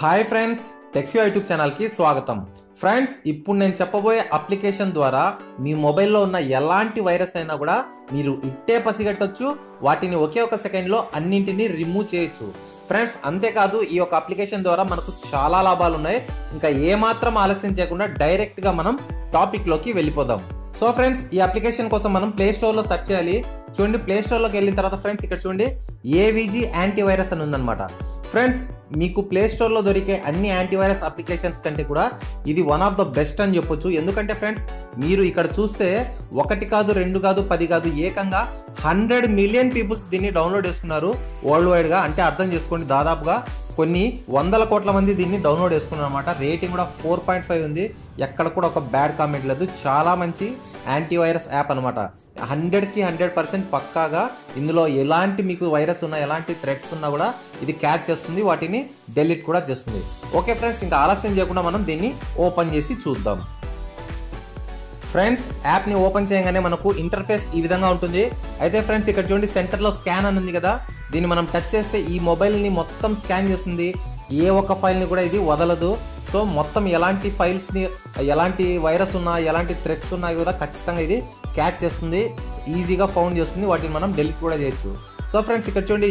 Hi friends టెక్సియో YouTube ఛానల్కి స్వాగతం. Friends ఇప్పుడు నేను చెప్పబోయే అప్లికేషన్ ద్వారా మీ మొబైల్లో ఉన్న ఎలాంటి వైరస్ అయినా కూడా మీరు ఇట్టే పసిగట్టొచ్చు వాటిని ఒకే ఒక సెకండ్లో అన్నింటినీ రిమూవ్ చేయొచ్చు. ఫ్రెండ్స్ అంతేకాదు ఈ యొక్క అప్లికేషన్ ద్వారా మనకు చాలా లాభాలు ఉన్నాయి. ఇంకా ఏమాత్రం ఆలస్యం చేయకుండా డైరెక్ట్గా మనం టాపిక్లోకి వెళ్ళిపోదాం. సో ఫ్రెండ్స్ ఈ అప్లికేషన్ కోసం మనం ప్లే స్టోర్లో సెర్చ్ చేయాలి. చూడండి ప్లే స్టోర్లోకి వెళ్ళిన తర్వాత ఫ్రెండ్స్ ఇక్కడ చూడండి ఏవిజీ యాంటీవైరస్ అని ఉందన్నమాట. ఫ్రెండ్స్ మీకు ప్లే స్టోర్లో దొరికే అన్ని యాంటీవైరస్ అప్లికేషన్స్ కంటే కూడా ఇది వన్ ఆఫ్ ద బెస్ట్ అని చెప్పొచ్చు. ఎందుకంటే ఫ్రెండ్స్ మీరు ఇక్కడ చూస్తే ఒకటి కాదు రెండు కాదు పది కాదు ఏకంగా హండ్రెడ్ మిలియన్ పీపుల్స్ దీన్ని డౌన్లోడ్ చేసుకున్నారు వరల్డ్ వైడ్గా అంటే అర్థం చేసుకోండి దాదాపుగా కొన్ని వందల కోట్ల మంది దీన్ని డౌన్లోడ్ చేసుకున్నారు అనమాట రేటింగ్ కూడా ఫోర్ పాయింట్ ఫైవ్ ఉంది. ఎక్కడ కూడా ఒక బ్యాడ్ కామెంట్ లేదు. చాలా మంచి యాంటీవైరస్ యాప్ అనమాట హండ్రెడ్కి హండ్రెడ్ పర్సెంట్ పక్కాగా ఇందులో ఎలాంటి మీకు వైరస్ ఉన్నా ఎలాంటి థ్రెడ్స్ ఉన్నా కూడా ఇది క్యాచ్ చేస్తుంది. వాటిని డెలీట్ కూడా చేస్తుంది. ఓకే ఫ్రెండ్స్ ఇంకా ఆలస్యం చేయకుండా మనం దీన్ని ఓపెన్ చేసి చూద్దాం. ఫ్రెండ్స్ యాప్ని ఓపెన్ చేయగానే మనకు ఇంటర్ఫేస్ ఈ విధంగా ఉంటుంది. అయితే ఫ్రెండ్స్ ఇక్కడ చూడండి సెంటర్లో స్కాన్ అని ఉంది కదా. దీన్ని మనం టచ్ చేస్తే ఈ మొబైల్ని మొత్తం స్కాన్ చేస్తుంది. ఏ ఒక్క ఫైల్ని కూడా ఇది వదలదు. సో మొత్తం ఎలాంటి ఫైల్స్ని ఎలాంటి వైరస్ ఉన్నా ఎలాంటి థ్రెట్స్ ఉన్నా కూడా ఖచ్చితంగా ఇది క్యాచ్ చేస్తుంది. ఈజీగా ఫౌండ్ చేస్తుంది. వాటిని మనం డెలిట్ కూడా చేయొచ్చు. సో ఫ్రెండ్స్ ఇక్కడ చూడండి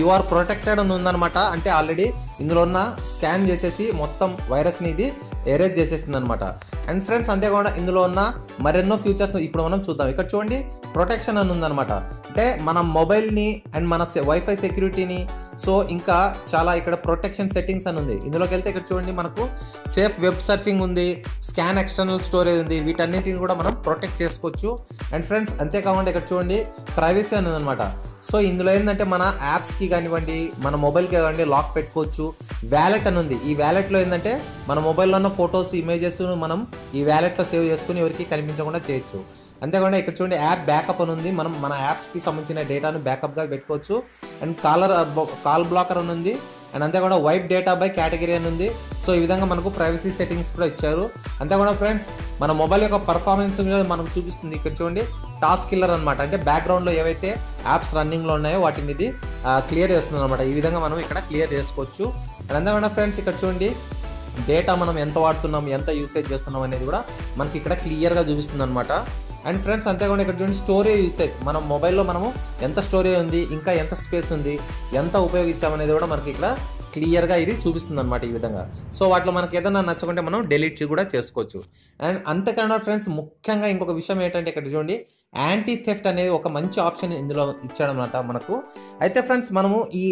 యు ఆర్ ప్రొటెక్టెడ్ అని ఉందన్నమాట. అంటే ఆల్రెడీ ఇందులో ఉన్న స్కాన్ చేసేసి మొత్తం వైరస్ని ఇది ఎరేజ్ చేసేసింది అనమాట అండ్ ఫ్రెండ్స్ అంతేకాకుండా ఇందులో ఉన్న మరెన్నో ఫ్యూచర్స్ ఇప్పుడు మనం చూద్దాం. ఇక్కడ చూడండి ప్రొటెక్షన్ అని ఉందన్నమాట. అంటే మన మొబైల్ని అండ్ మన వైఫై సెక్యూరిటీని సో ఇంకా చాలా ఇక్కడ ప్రొటెక్షన్ సెట్టింగ్స్ అని ఉంది. ఇందులోకి వెళ్తే ఇక్కడ చూడండి మనకు సేఫ్ వెబ్ సర్ఫింగ్ ఉంది స్కాన్ ఎక్స్టర్నల్ స్టోరేజ్ ఉంది. వీటన్నిటిని కూడా మనం ప్రొటెక్ట్ చేసుకోవచ్చు. అండ్ ఫ్రెండ్స్ అంతేకాకుండా ఇక్కడ చూడండి ప్రైవసీ అని ఉందన్నమాట. సో ఇందులో ఏంటంటే మన యాప్స్కి కానివ్వండి మన మొబైల్కి కానివ్వండి లాక్ పెట్టుకోవచ్చు. వ్యాలెట్ అని ఉంది. ఈ వ్యాలెట్లో ఏంటంటే మన మొబైల్లో ఉన్న ఫొటోస్ ఇమేజెస్ మనం ఈ వ్యాలెట్లో సేవ్ చేసుకుని ఎవరికి కనిపించకుండా చేయొచ్చు. అంతేకాకుండా ఇక్కడ చూడండి యాప్ బ్యాకప్ అని ఉంది. మనం మన యాప్స్కి సంబంధించిన డేటాను బ్యాకప్గా పెట్టుకోవచ్చు. అండ్ కాలర్ కాల్ బ్లాకర్ అని ఉంది. అండ్ అంతే కూడా వైప్ డేటా బై కేటగిరీ అని ఉంది. సో ఈ విధంగా మనకు ప్రైవసీ సెట్టింగ్స్ కూడా ఇచ్చారు. అంతేకాకుండా ఫ్రెండ్స్ మన మొబైల్ యొక్క పర్ఫార్మెన్స్ కూడా మనకు చూపిస్తుంది. ఇక్కడ చూడండి టాస్క్ కిల్లర్ అనమాట అంటే బ్యాక్గ్రౌండ్లో ఏవైతే యాప్స్ రన్నింగ్లో ఉన్నాయో వాటిని ఇది క్లియర్ చేస్తుంది అనమాట ఈ విధంగా మనం ఇక్కడ క్లియర్ చేసుకోవచ్చు. అండ్ అంతేకాకుండా ఫ్రెండ్స్ ఇక్కడ చూడండి డేటా మనం ఎంత వాడుతున్నాం ఎంత యూసేజ్ చేస్తున్నాం అనేది కూడా మనకి ఇక్కడ క్లియర్గా చూపిస్తుంది అనమాట అండ్ ఫ్రెండ్స్ అంతేకాకుండా ఇక్కడ చూడండి స్టోరేజ్ యూసేజ్. మనం మొబైల్లో మనము ఎంత స్టోరేజ్ ఉంది ఇంకా ఎంత స్పేస్ ఉంది ఎంత ఉపయోగించామనేది కూడా మనకి ఇక్కడ క్లియర్గా ఇది చూపిస్తుంది అనమాట ఈ విధంగా. సో వాటిలో మనకి ఏదైనా నచ్చకుంటే మనం డెలీట్ కూడా చేసుకోవచ్చు. అండ్ అంతేకాకుండా ఫ్రెండ్స్ ముఖ్యంగా ఇంకొక విషయం ఏంటంటే ఇక్కడ చూడండి యాంటీ థెఫ్ట్ అనేది ఒక మంచి ఆప్షన్ ఇందులో ఇచ్చాడనమాట మనకు. అయితే ఫ్రెండ్స్ మనము ఈ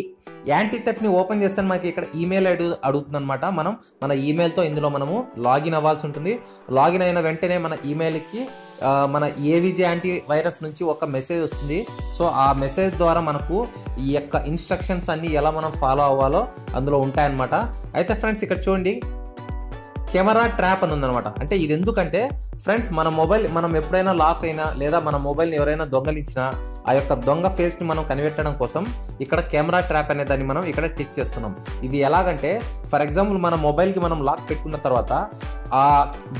యాంటీ థెఫ్ట్ని ఓపెన్ చేస్తే మనకి ఇక్కడ ఈమెయిల్ ఐడి అడుగుతుంది అనమాట మనం. మన ఈమెయిల్తో ఇందులో మనము లాగిన్ అవ్వాల్సి ఉంటుంది. లాగిన్ అయిన వెంటనే మన ఈమెయిల్కి మన ఏవిజే యాంటీ వైరస్ నుంచి ఒక మెసేజ్ వస్తుంది. సో ఆ మెసేజ్ ద్వారా మనకు ఈ యొక్క ఇన్స్ట్రక్షన్స్ అన్నీ ఎలా మనం ఫాలో అవ్వాలో అందులో ఉంటాయన్నమాట. అయితే ఫ్రెండ్స్ ఇక్కడ చూడండి. కెమెరా ట్రాప్ అని ఉందన్నమాట. అంటే ఇది ఎందుకంటే ఫ్రెండ్స్ మన మొబైల్ మనం ఎప్పుడైనా లాస్ అయినా లేదా మన మొబైల్ని ఎవరైనా దొంగలించినా ఆ యొక్క దొంగ ఫేస్ని మనం కనిపెట్టడం కోసం ఇక్కడ కెమెరా ట్రాప్ అనే దాన్ని మనం ఇక్కడ టిక్ చేస్తున్నాం. ఇది ఎలాగంటే ఫర్ ఎగ్జాంపుల్ మన మొబైల్కి మనం లాక్ పెట్టుకున్న తర్వాత ఆ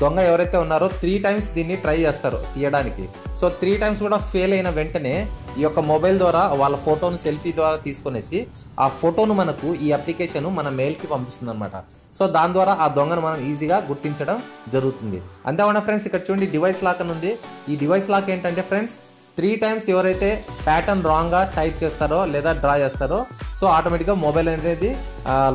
దొంగ ఎవరైతే ఉన్నారో త్రీ టైమ్స్ దీన్ని ట్రై చేస్తారు తీయడానికి. సో త్రీ టైమ్స్ కూడా ఫెయిల్ అయిన వెంటనే ఈ యొక్క మొబైల్ ద్వారా వాళ్ళ ఫోటోను సెల్ఫీ ద్వారా తీసుకునేసి ఆ ఫోటోను మనకు ఈ అప్లికేషన్ మన మెయిల్కి పంపిస్తుంది అనమాట సో దాని ద్వారా ఆ దొంగను మనం ఈజీగా గుర్తించడం జరుగుతుంది. అంతేకాకుండా ఫ్రెండ్స్ ఇక్కడ చూడండి డివైస్ లాక్ అని ఉంది. ఈ డివైస్ లాక్ ఏంటంటే ఫ్రెండ్స్ త్రీ టైమ్స్ ఎవరైతే ప్యాటర్న్ రాంగ్గా టైప్ చేస్తారో లేదా డ్రా చేస్తారో సో ఆటోమేటిక్గా మొబైల్ అనేది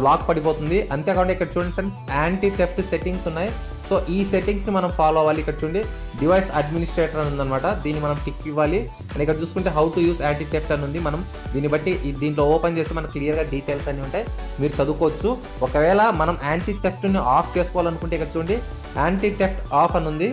లాక్ పడిపోతుంది. అంతేకాకుండా ఇక్కడ చూడండి ఫ్రెండ్స్ యాంటీ థెఫ్ట్ సెట్టింగ్స్ ఉన్నాయి. సో ఈ సెట్టింగ్స్ని మనం ఫాలో అవ్వాలి. ఇక్కడ చూడండి డివైస్ అడ్మినిస్ట్రేటర్ అని ఉందన్నమాట. దీన్ని మనం టిక్ ఇవ్వాలి. అండ్ ఇక్కడ చూసుకుంటే how to use anti theft అని ఉంది. మనం దీన్ని బట్టి దీంట్లో ఓపెన్ చేసి మనకు క్లియర్గా డీటెయిల్స్ అన్నీ ఉంటాయి. మీరు చదువుకోవచ్చు. ఒకవేళ మనం యాంటీ థెఫ్ట్ని ఆఫ్ చేసుకోవాలనుకుంటే ఇక్కడ చూడండి యాంటీ థెఫ్ట్ ఆఫ్ అని ఉంది.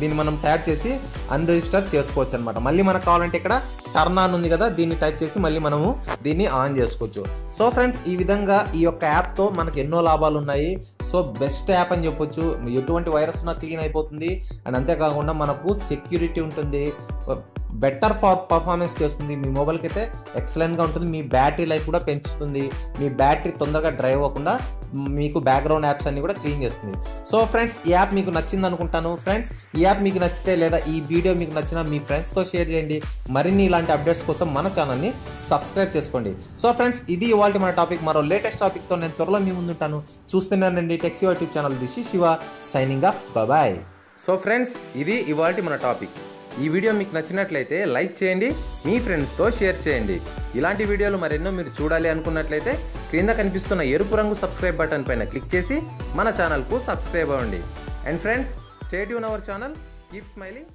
దీన్ని మనం ట్యాప్ చేసి అన్రిజిస్టర్ చేసుకోవచ్చు అనమాట మళ్ళీ మనకు కావాలంటే ఇక్కడ టర్న్ ఆన్ ఉంది కదా దీన్ని టైప్ చేసి మళ్ళీ మనము దీన్ని ఆన్ చేసుకోవచ్చు. సో ఫ్రెండ్స్ ఈ విధంగా ఈ యొక్క యాప్తో మనకు ఎన్నో లాభాలు ఉన్నాయి. సో బెస్ట్ యాప్ అని చెప్పొచ్చు. ఎటువంటి వైరస్ ఉన్నా క్లీన్ అయిపోతుంది. అండ్ అంతేకాకుండా మనకు సెక్యూరిటీ ఉంటుంది. బెటర్ ఫర్ పర్ఫార్మెన్స్ చేస్తుంది. మీ మొబైల్కి అయితే ఎక్సలెంట్గా ఉంటుంది. మీ బ్యాటరీ లైఫ్ కూడా పెంచుతుంది. మీ బ్యాటరీ తొందరగా డ్రైవ్ అవ్వకుండా మీకు బ్యాక్గ్రౌండ్ యాప్స్ అన్ని కూడా క్లీన్ చేస్తుంది. సో ఫ్రెండ్స్ ఈ యాప్ మీకు నచ్చింది అనుకుంటాను. ఫ్రెండ్స్ ఈ యాప్ మీకు నచ్చితే లేదా ఈ వీడియో మీకు నచ్చిన మీ ఫ్రెండ్స్తో షేర్ చేయండి. మరిన్ని ఇలాంటి అప్డేట్స్ కోసం మన ఛానల్ని సబ్స్క్రైబ్ చేసుకోండి. సో ఫ్రెండ్స్ ఇది ఇవాళ మన టాపిక్ మరో లేటెస్ట్ టాపిక్తో నేను త్వరలో మీ ముందుంటాను. చూస్తున్నానండి టెక్సీ YouTube channel దిశి Shiva signing off bye so friends ఇది ఇవాళ మన టాపిక్ ఈ వీడియో మీకు నచ్చినట్లయితే లైక్ చేయండి మీ ఫ్రెండ్స్తో షేర్ చేయండి. ఇలాంటి వీడియోలు మరెన్నో మీరు చూడాలి అనుకున్నట్లయితే క్రింద కనిపిస్తున్న ఎరుపు రంగు సబ్స్క్రైబ్ బటన్ పైన క్లిక్ చేసి మన ఛానల్కు సబ్స్క్రైబ్ అవ్వండి. And friends stay Yoon our channel keep smiling.